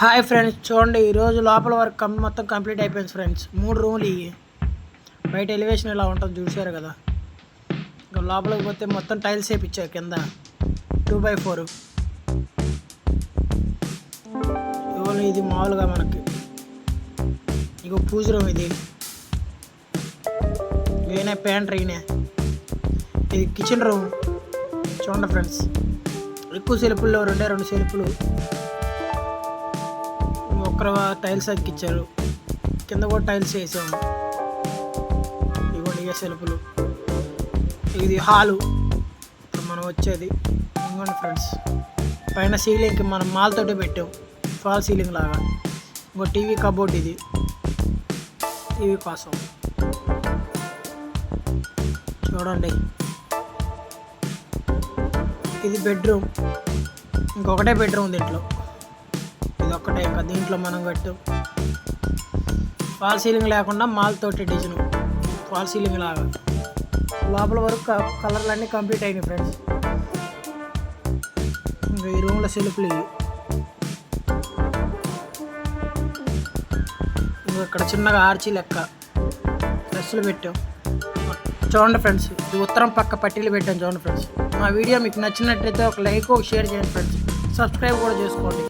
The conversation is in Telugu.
హాయ్ ఫ్రెండ్స్ చూడండి ఈరోజు లోపల వర్క్ కం మొత్తం కంప్లీట్ అయిపోయింది ఫ్రెండ్స్. మూడు రూములు ఇవి. బయట ఎలివేషన్ ఇలా ఉంటుంది చూసారు కదా. ఇంకా లోపలికి పోతే మొత్తం టైల్స్ వేయించారు కింద. టూ బై ఫోర్ ఇవ్వాలి ఇది మామూలుగా మనకి. ఇగో పూజ రూమ్ ఇది. ఈయనే ప్యాంట్రీ ఈయనే ఇది కిచెన్ రూమ్ చూడండి ఫ్రెండ్స్. ఎక్కువ సెల్ఫుల్లో రెండే రెండు సెల్ఫులు ఒక్కరు టైల్స్ అక్కిచ్చారు కింద కూడా టైల్స్ వేసాము. ఇవ్వండి ఇక సెల్ఫులు ఇది హాలు. ఇప్పుడు మనం వచ్చేది ఇంకోండి ఫ్రెండ్స్. పైన సీలింగ్కి మనం మాల్ తోటి పెట్టాం. ఫాల్ సీలింగ్ లాగా. ఇంకో టీవీ కబోర్డ్ ఇది. టీవీ కోసం. చూడండి. ఇది బెడ్రూమ్. ఇంకొకటే బెడ్రూమ్ దీంట్లో. ఇది ఒక్కటే ఇంకా దీంట్లో మనం కట్టాం ఫాల్ సీలింగ్ లేకుండా మాల్ తోటి డిజైన్ ఫాల్ సీలింగ్ లాగా. లోపల వరకు కలర్లు అన్నీ కంప్లీట్ అయినాయి ఫ్రెండ్స్ ఇంకా ఈ రూమ్లో సెల్ఫ్లు ఇవి. ఇంకా ఇక్కడ చిన్నగా ఆర్చి లెక్క. డ్రెస్సులు పెట్టాం. చూడండి ఫ్రెండ్స్ ఇది ఉత్తరం పక్క పట్టీలు పెట్టాం చూడండి ఫ్రెండ్స్ మా వీడియో మీకు నచ్చినట్లయితే ఒక లైక్ ఒక షేర్ చేయండి ఫ్రెండ్స్ సబ్స్క్రైబ్ కూడా చేసుకోండి.